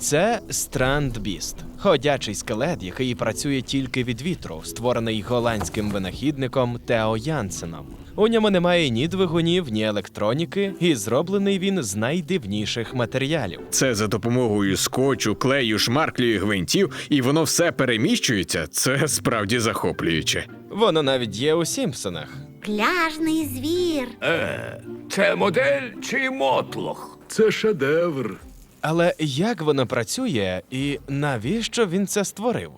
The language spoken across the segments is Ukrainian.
Це Страндбіст, ходячий скелет, який працює тільки від вітру, створений голландським винахідником Тео Янсеном. У ньому немає ні двигунів, ні електроніки, і зроблений він з найдивніших матеріалів. Це за допомогою скотчу, клею, шмарклю і гвинтів, і воно все переміщується. Це справді захоплююче. Воно навіть є у Сімпсонах. Пляжний звір. Е, це модель чи мотлох? Це шедевр. Але як воно працює і навіщо він це створив?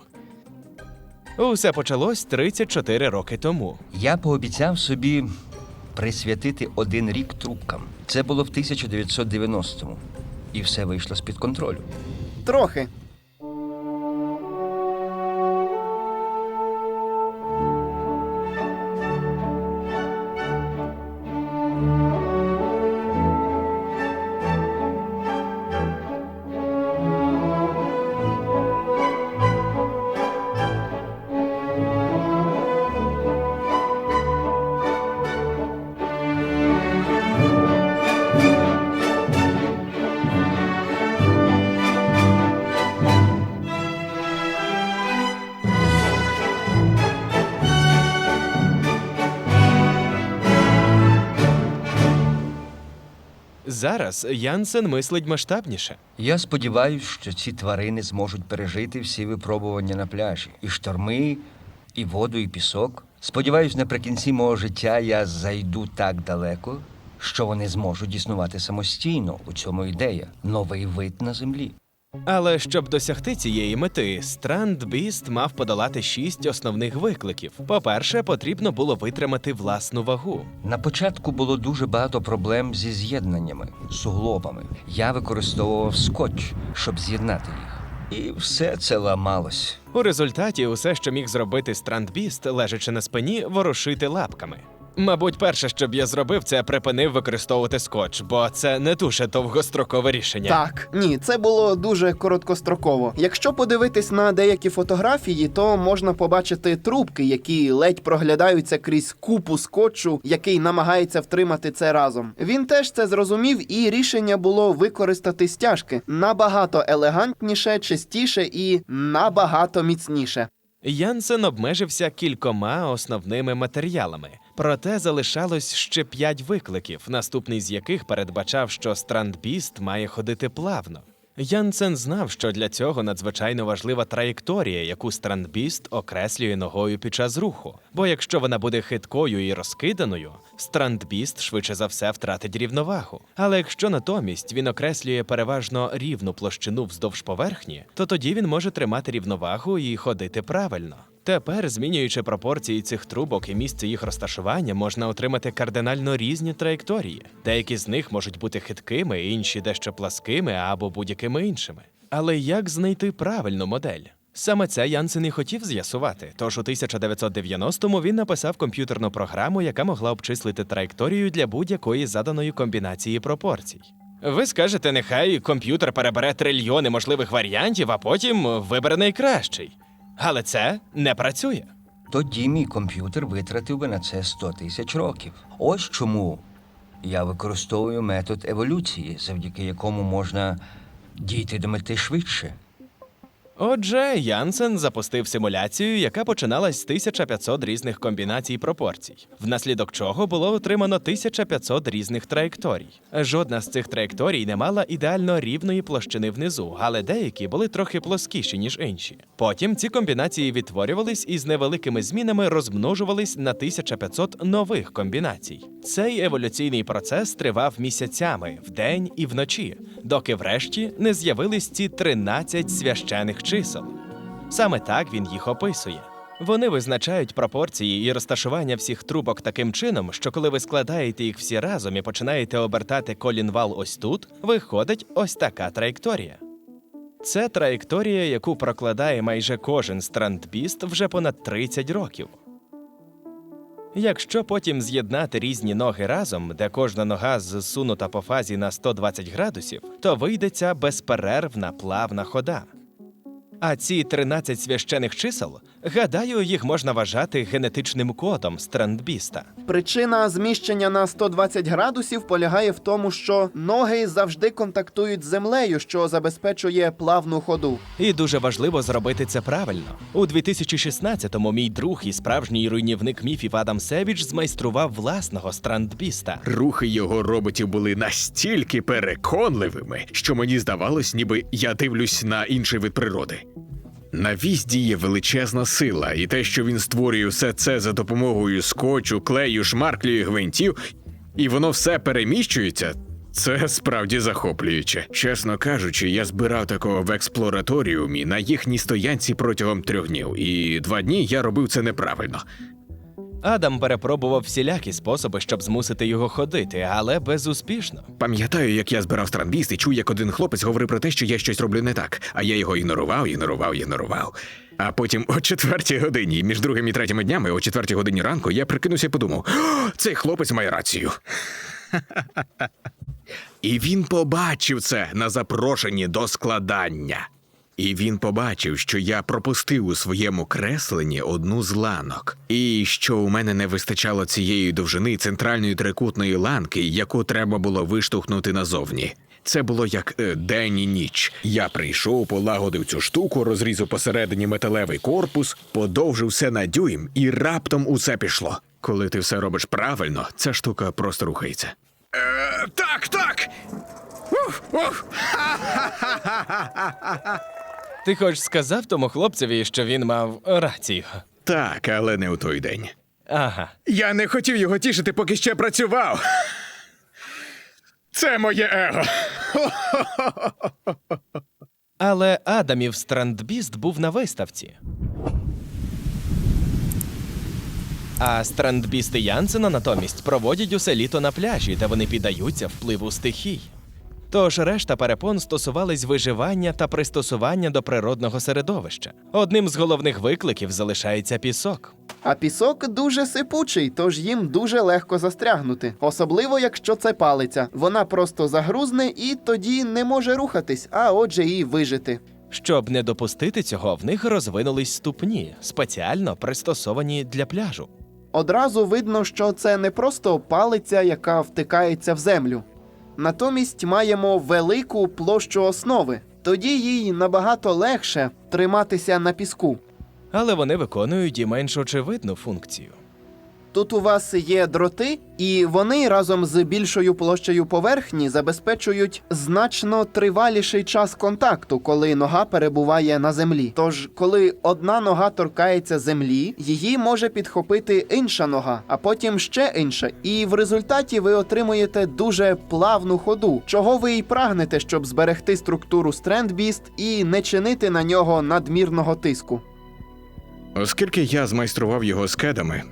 Усе почалось 34 роки тому. Я пообіцяв собі присвятити один рік трубкам. Це було в 1990-му. І все вийшло з-під контролю. Трохи. Зараз Янсен мислить масштабніше. Я сподіваюся, що ці тварини зможуть пережити всі випробування на пляжі. І шторми, і воду, і пісок. Сподіваюсь, наприкінці мого життя я зайду так далеко, що вони зможуть існувати самостійно. У цьому ідея новий вид на землі. Але щоб досягти цієї мети, Страндбіст мав подолати шість основних викликів. По-перше, потрібно було витримати власну вагу. На початку було дуже багато проблем зі з'єднаннями, суглобами. Я використовував скотч, щоб з'єднати їх. І все це ламалось. У результаті усе, що міг зробити Страндбіст, лежачи на спині, ворушити лапками. Мабуть, перше, що б я зробив, це припинив використовувати скотч, бо це не дуже довгострокове рішення. Так, ні, це було дуже короткостроково. Якщо подивитись на деякі фотографії, то можна побачити трубки, які ледь проглядаються крізь купу скотчу, який намагається втримати це разом. Він теж це зрозумів, і рішення було використати стяжки набагато елегантніше, чистіше і набагато міцніше. Янсен обмежився кількома основними матеріалами, проте залишалось ще п'ять викликів, наступний з яких передбачав, що Страндбіст має ходити плавно. Янсен знав, що для цього надзвичайно важлива траєкторія, яку Страндбіст окреслює ногою під час руху. Бо якщо вона буде хиткою і розкиданою, Страндбіст швидше за все втратить рівновагу. Але якщо натомість він окреслює переважно рівну площину вздовж поверхні, то тоді він може тримати рівновагу і ходити правильно. Тепер, змінюючи пропорції цих трубок і місце їх розташування, можна отримати кардинально різні траєкторії. Деякі з них можуть бути хиткими, інші дещо пласкими або будь-якими іншими. Але як знайти правильну модель? Саме це Янсен і хотів з'ясувати. Тож у 1990-му він написав комп'ютерну програму, яка могла обчислити траєкторію для будь-якої заданої комбінації пропорцій. Ви скажете, нехай комп'ютер перебере трильйони можливих варіантів, а потім вибере найкращий. Але це не працює. Тоді мій комп'ютер витратив би на це 100 тисяч років. Ось чому я використовую метод еволюції, завдяки якому можна дійти до мети швидше. Отже, Янсен запустив симуляцію, яка починалась з 1500 різних комбінацій пропорцій, внаслідок чого було отримано 1500 різних траєкторій. Жодна з цих траєкторій не мала ідеально рівної площини внизу, але деякі були трохи плоскіші, ніж інші. Потім ці комбінації відтворювались і з невеликими змінами розмножувались на 1500 нових комбінацій. Цей еволюційний процес тривав місяцями вдень і вночі, доки врешті не з'явились ці 13 священих чисел. Саме так він їх описує. Вони визначають пропорції і розташування всіх трубок таким чином, що коли ви складаєте їх всі разом і починаєте обертати колінвал ось тут, виходить ось така траєкторія. Це траєкторія, яку прокладає майже кожен страндбіст вже понад 30 років. Якщо потім з'єднати різні ноги разом, де кожна нога зсунута по фазі на 120 градусів, то вийдеться безперервна плавна хода. А ці 13 священих чисел Гадаю, їх можна вважати генетичним кодом страндбіста. Причина зміщення на 120 градусів полягає в тому, що ноги завжди контактують з землею, що забезпечує плавну ходу. І дуже важливо зробити це правильно. У 2016-му мій друг і справжній руйнівник міфів Адам Севіч змайстрував власного страндбіста. Рухи його роботів були настільки переконливими, що мені здавалось, ніби я дивлюсь на інший вид природи. На вісь діє величезна сила, і те, що він створює все це за допомогою скотчу, клею, шмарклю і гвинтів, і воно все переміщується. Це справді захоплююче. Чесно кажучи, я збирав такого в експлораторіумі на їхній стоянці протягом трьох днів, і два дні я робив це неправильно. Адам перепробував всілякі способи, щоб змусити його ходити, але безуспішно. Пам'ятаю, як я збирав странбіст і чув, як один хлопець говорив про те, що я щось роблю не так, а я його ігнорував, ігнорував, ігнорував. А потім о четвертій годині, між другим і третіми днями, о четвертій годині ранку, я прикинувся і подумав: «О, цей хлопець має рацію. І він побачив це на запрошенні до складання. І він побачив, що я пропустив у своєму кресленні одну з ланок, і що у мене не вистачало цієї довжини центральної трикутної ланки, яку треба було виштовхнути назовні. Це було як е, день і ніч. Я прийшов, полагодив цю штуку, розрізав посередині металевий корпус, подовжив все на дюйм, і раптом усе пішло. Коли ти все робиш правильно, ця штука просто рухається. Е, так, так. Ух, ух. Ти хоч сказав тому хлопцеві, що він мав рацію. Так, але не у той день. Ага. Я не хотів його тішити, поки ще працював. Це моє его. Але Адамів страндбіст був на виставці. А страндбісти Янсена натомість проводять усе літо на пляжі, де вони піддаються впливу стихій. Тож решта перепон стосувались виживання та пристосування до природного середовища. Одним з головних викликів залишається пісок. А пісок дуже сипучий, тож їм дуже легко застрягнути, особливо якщо це палиця. Вона просто загрузне і тоді не може рухатись, а отже, і вижити. Щоб не допустити цього, в них розвинулись ступні, спеціально пристосовані для пляжу. Одразу видно, що це не просто палиця, яка втикається в землю. Натомість маємо велику площу основи. Тоді їй набагато легше триматися на піску. Але вони виконують і менш очевидну функцію. Тут у вас є дроти, і вони разом з більшою площею поверхні забезпечують значно триваліший час контакту, коли нога перебуває на землі. Тож, коли одна нога торкається землі, її може підхопити інша нога, а потім ще інша. І в результаті ви отримуєте дуже плавну ходу, чого ви і прагнете, щоб зберегти структуру Strandbeast і не чинити на нього надмірного тиску. Оскільки я змайстрував його з кедами,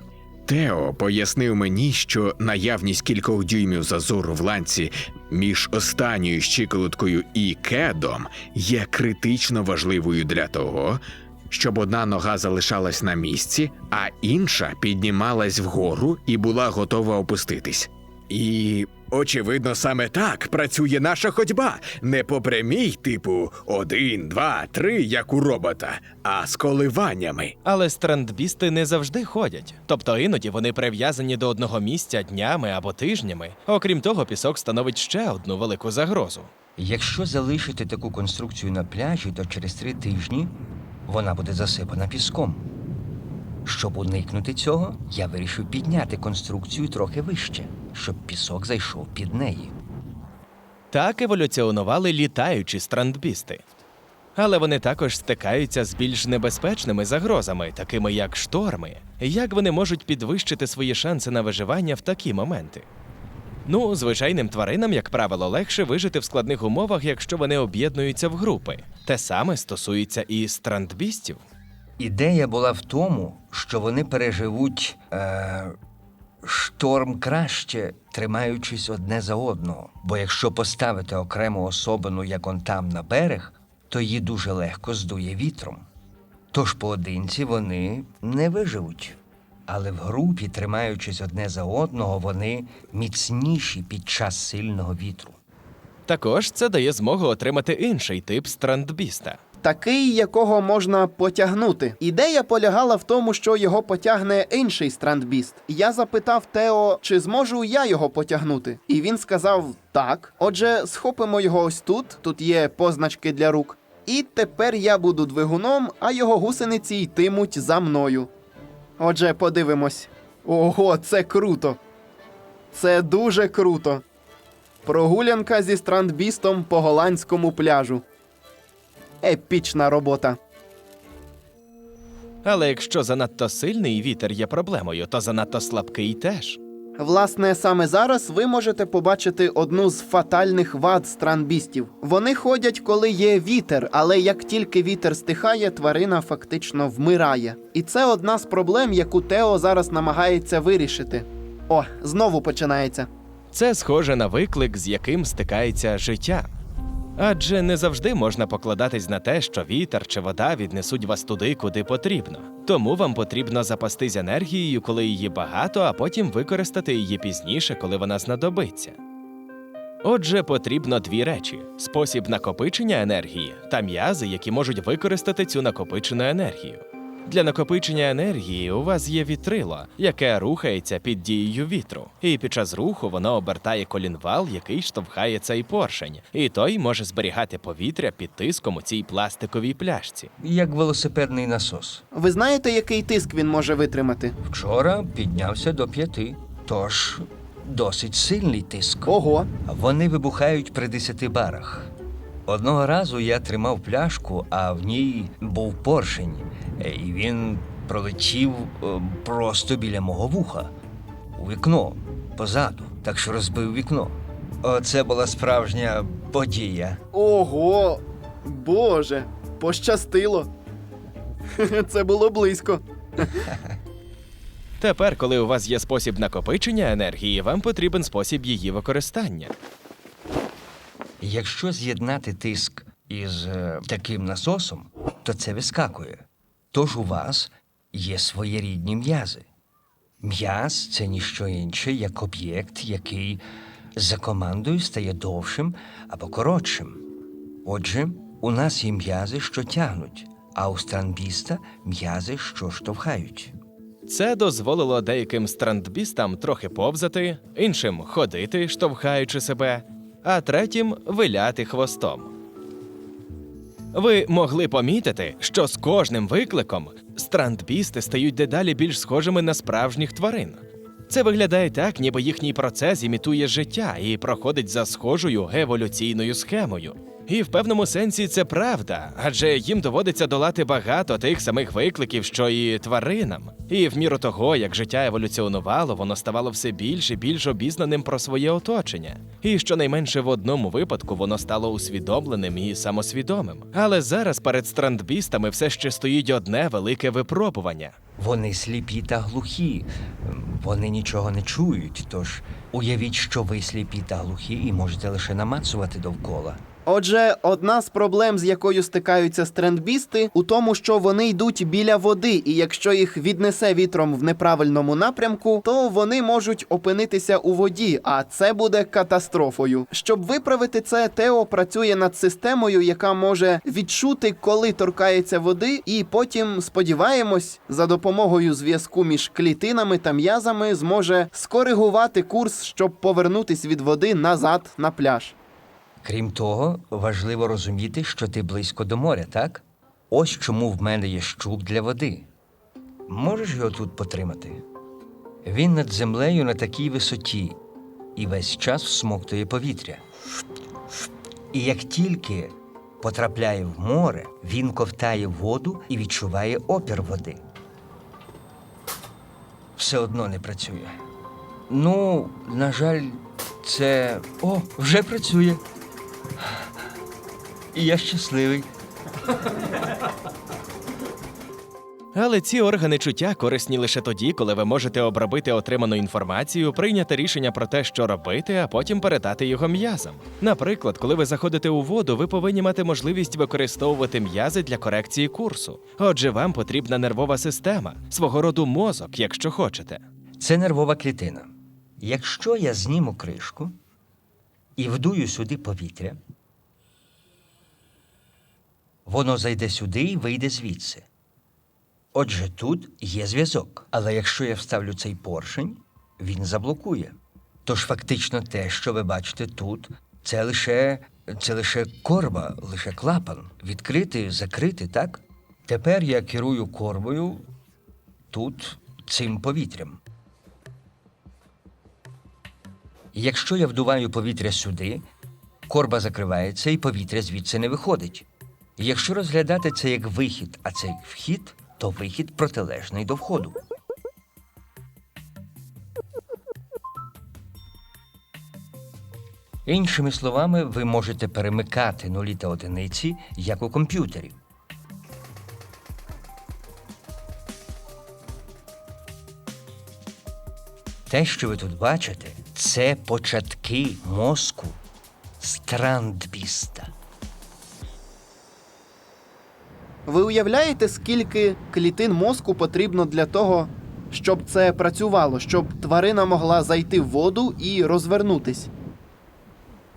Тео пояснив мені, що наявність кількох дюймів зазору в ланці між останньою щиколоткою і кедом є критично важливою для того, щоб одна нога залишалась на місці, а інша піднімалась вгору і була готова опуститись. І, очевидно, саме так працює наша ходьба. Не по прямій, типу один, два, три, як у робота, а з коливаннями. Але страндбісти не завжди ходять, тобто іноді вони прив'язані до одного місця днями або тижнями. Окрім того, пісок становить ще одну велику загрозу. Якщо залишити таку конструкцію на пляжі, то через три тижні вона буде засипана піском. Щоб уникнути цього, я вирішив підняти конструкцію трохи вище, щоб пісок зайшов під неї. Так еволюціонували літаючі страндбісти. Але вони також стикаються з більш небезпечними загрозами, такими як шторми. Як вони можуть підвищити свої шанси на виживання в такі моменти? Ну, звичайним тваринам, як правило, легше вижити в складних умовах, якщо вони об'єднуються в групи. Те саме стосується і страндбістів. Ідея була в тому, що вони переживуть е, шторм краще, тримаючись одне за одного. Бо якщо поставити окрему особину, як он там на берег, то її дуже легко здує вітром. Тож поодинці вони не виживуть. Але в групі, тримаючись одне за одного, вони міцніші під час сильного вітру. Також це дає змогу отримати інший тип страндбіста Такий, якого можна потягнути. Ідея полягала в тому, що його потягне інший страндбіст. Я запитав Тео, чи зможу я його потягнути. І він сказав так. Отже, схопимо його ось тут. Тут є позначки для рук. І тепер я буду двигуном, а його гусениці йтимуть за мною. Отже, подивимось. Ого, це круто! Це дуже круто. Прогулянка зі страндбістом по голландському пляжу. Епічна робота. Але якщо занадто сильний вітер є проблемою, то занадто слабкий теж. Власне, саме зараз ви можете побачити одну з фатальних вад странбістів. Вони ходять, коли є вітер, але як тільки вітер стихає, тварина фактично вмирає. І це одна з проблем, яку Тео зараз намагається вирішити. О, знову починається. Це схоже на виклик, з яким стикається життя. Адже не завжди можна покладатись на те, що вітер чи вода віднесуть вас туди, куди потрібно. Тому вам потрібно запастись енергією, коли її багато, а потім використати її пізніше, коли вона знадобиться. Отже, потрібно дві речі: спосіб накопичення енергії та м'язи, які можуть використати цю накопичену енергію. Для накопичення енергії у вас є вітрило, яке рухається під дією вітру, і під час руху воно обертає колінвал, який штовхає цей поршень, і той може зберігати повітря під тиском у цій пластиковій пляшці. Як велосипедний насос. Ви знаєте, який тиск він може витримати? Вчора піднявся до п'яти, тож досить сильний тиск. Ого, Вони вибухають при 10 барах. Одного разу я тримав пляшку, а в ній був поршень, е, і він пролетів е, просто біля мого вуха у вікно позаду, так що розбив вікно. Оце була справжня подія. ого, Боже, пощастило. Це було близько. Тепер, коли у вас є спосіб накопичення енергії, вам потрібен спосіб її використання. Якщо з'єднати тиск із е, таким насосом, то це вискакує. Тож у вас є своєрідні м'язи. М'яз це ніщо інше, як об'єкт, який за командою стає довшим або коротшим. Отже, у нас є м'язи, що тягнуть, а у странбіста м'язи, що штовхають. Це дозволило деяким страндбістам трохи повзати, іншим ходити, штовхаючи себе, а третім виляти хвостом. Ви могли помітити, що з кожним викликом страндбісти стають дедалі більш схожими на справжніх тварин. Це виглядає так, ніби їхній процес імітує життя і проходить за схожою еволюційною схемою. І в певному сенсі це правда, адже їм доводиться долати багато тих самих викликів, що і тваринам. І в міру того, як життя еволюціонувало, воно ставало все більш і більш обізнаним про своє оточення. І щонайменше в одному випадку воно стало усвідомленим і самосвідомим. Але зараз перед страндбістами все ще стоїть одне велике випробування. Вони сліпі та глухі, вони нічого не чують. Тож уявіть, що ви сліпі та глухі і можете лише намацувати довкола. Отже, одна з проблем, з якою стикаються стрендбісти, у тому, що вони йдуть біля води, і якщо їх віднесе вітром в неправильному напрямку, то вони можуть опинитися у воді, а це буде катастрофою. Щоб виправити це, Тео працює над системою, яка може відчути, коли торкається води, і потім, сподіваємось, за допомогою зв'язку між клітинами та м'язами зможе скоригувати курс, щоб повернутись від води назад на пляж. Крім того, важливо розуміти, що ти близько до моря, так? Ось чому в мене є щуп для води. Можеш його тут потримати? Він над землею на такій висоті і весь час всмоктує повітря. І як тільки потрапляє в море, він ковтає воду і відчуває опір води. Все одно не працює. Ну, на жаль, це. О, вже працює. І я щасливий. Але ці органи чуття корисні лише тоді, коли ви можете обробити отриману інформацію, прийняти рішення про те, що робити, а потім передати його м'язам. Наприклад, коли ви заходите у воду, ви повинні мати можливість використовувати м'язи для корекції курсу. Отже, вам потрібна нервова система, свого роду мозок, якщо хочете. Це нервова клітина. Якщо я зніму кришку і вдую сюди повітря, Воно зайде сюди і вийде звідси. Отже, тут є зв'язок. Але якщо я вставлю цей поршень, він заблокує. Тож фактично те, що ви бачите тут, це лише, це лише корба, лише клапан. Відкрити, закрити, так? Тепер я керую корбою тут цим повітрям. Якщо я вдуваю повітря сюди, корба закривається і повітря звідси не виходить. Якщо розглядати це як вихід, а це як вхід, то вихід протилежний до входу. Іншими словами, ви можете перемикати нулі та одиниці, як у комп'ютері. Те, що ви тут бачите, це початки мозку Страндбіста. Ви уявляєте, скільки клітин мозку потрібно для того, щоб це працювало, щоб тварина могла зайти в воду і розвернутись?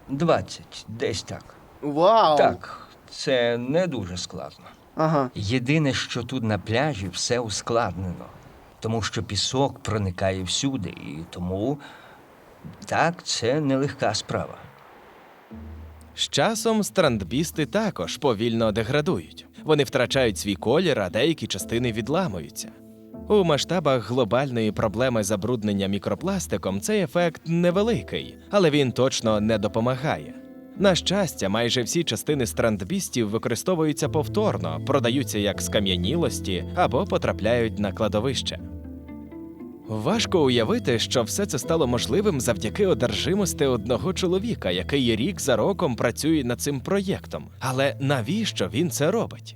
20, десь так. Вау! Так, це не дуже складно. Ага. Єдине, що тут на пляжі все ускладнено, тому що пісок проникає всюди, і тому так, це нелегка справа. З часом страндбісти також повільно деградують. Вони втрачають свій колір, а деякі частини відламуються. У масштабах глобальної проблеми забруднення мікропластиком цей ефект невеликий, але він точно не допомагає. На щастя, майже всі частини страндбістів використовуються повторно, продаються як скам'янілості або потрапляють на кладовище. Важко уявити, що все це стало можливим завдяки одержимості одного чоловіка, який рік за роком працює над цим проєктом. Але навіщо він це робить?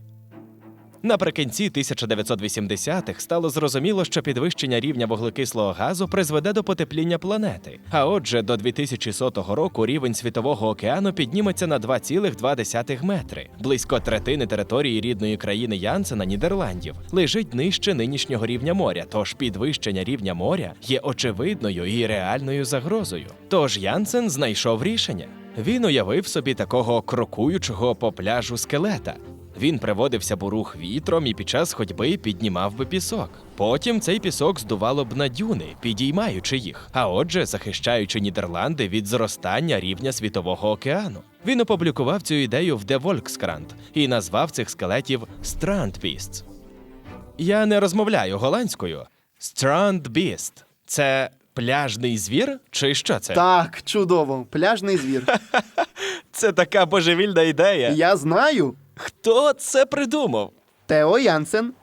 Наприкінці 1980-х стало зрозуміло, що підвищення рівня вуглекислого газу призведе до потепління планети. А отже, до 2100 року рівень світового океану підніметься на 2,2 метри. Близько третини території рідної країни Янсена, Нідерландів, лежить нижче нинішнього рівня моря. Тож підвищення рівня моря є очевидною і реальною загрозою. Тож Янсен знайшов рішення. Він уявив собі такого крокуючого по пляжу скелета. Він приводився б у рух вітром і під час ходьби піднімав би пісок. Потім цей пісок здувало б на дюни, підіймаючи їх, а отже, захищаючи Нідерланди від зростання рівня світового океану. Він опублікував цю ідею в The Volkskrant і назвав цих скелетів Strandbeasts. Я не розмовляю голландською. Strandbeast – це пляжний звір? Чи що це? Так, чудово. Пляжний звір. Це така божевільна ідея. Я знаю. Хто це придумав? Тео Янсен.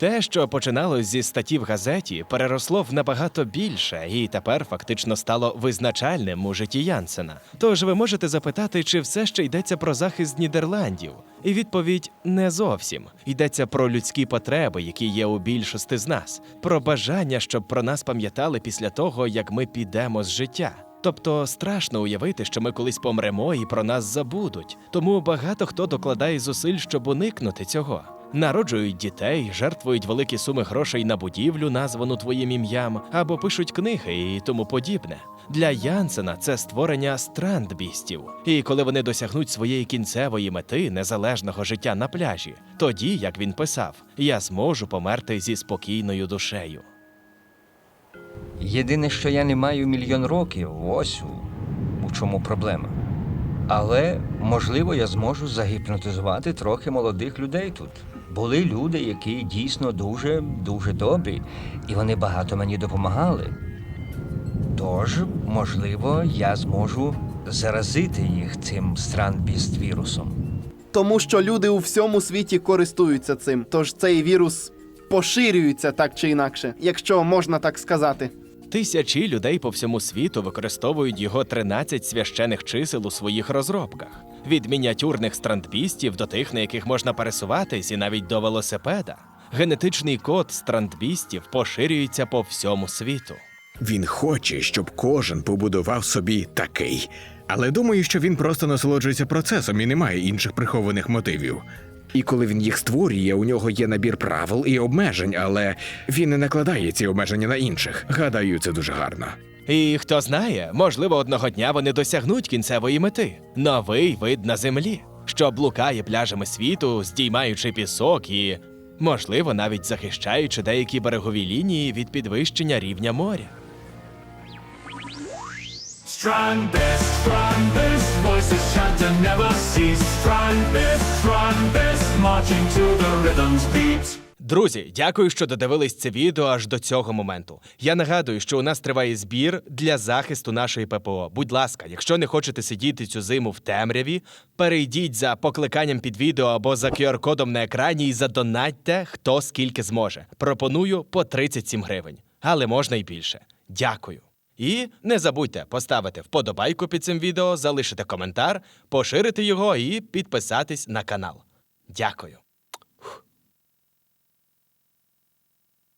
Те, що починалось зі статті в газеті, переросло в набагато більше і тепер фактично стало визначальним у житті Янсена. Тож ви можете запитати, чи все ще йдеться про захист Нідерландів? І відповідь не зовсім. Йдеться про людські потреби, які є у більшості з нас, про бажання, щоб про нас пам'ятали після того, як ми підемо з життя. Тобто страшно уявити, що ми колись помремо і про нас забудуть. Тому багато хто докладає зусиль, щоб уникнути цього. Народжують дітей, жертвують великі суми грошей на будівлю, названу твоїм ім'ям, або пишуть книги і тому подібне. Для Янсена це створення страндбістів. І коли вони досягнуть своєї кінцевої мети незалежного життя на пляжі, тоді, як він писав, я зможу померти зі спокійною душею. Єдине, що я не маю мільйон років, ось у, чому проблема. Але, можливо, я зможу загіпнотизувати трохи молодих людей тут. Були люди, які дійсно дуже, дуже добрі, і вони багато мені допомагали. Тож, можливо, я зможу заразити їх цим странбіст вірусом. Тому що люди у всьому світі користуються цим. Тож цей вірус поширюється так чи інакше, якщо можна так сказати. Тисячі людей по всьому світу використовують його 13 священих чисел у своїх розробках. Від мініатюрних страндбістів до тих, на яких можна пересуватись, і навіть до велосипеда. Генетичний код страндбістів поширюється по всьому світу. Він хоче, щоб кожен побудував собі такий. Але думаю, що він просто насолоджується процесом і не має інших прихованих мотивів. І коли він їх створює, у нього є набір правил і обмежень, але він не накладає ці обмеження на інших. Гадаю, це дуже гарно. І хто знає, можливо, одного дня вони досягнуть кінцевої мети новий вид на землі. що блукає пляжами світу, здіймаючи пісок і, можливо, навіть захищаючи деякі берегові лінії від підвищення рівня моря. Stranded, stranded, voices chant and never cease. Stranded, stranded, marching. Друзі, дякую, що додивились це відео аж до цього моменту. Я нагадую, що у нас триває збір для захисту нашої ППО. Будь ласка, якщо не хочете сидіти цю зиму в темряві, перейдіть за покликанням під відео або за QR-кодом на екрані і задонатьте хто скільки зможе. Пропоную по 37 гривень, але можна і більше. Дякую. І не забудьте поставити вподобайку під цим відео, залишити коментар, поширити його і підписатись на канал. Дякую.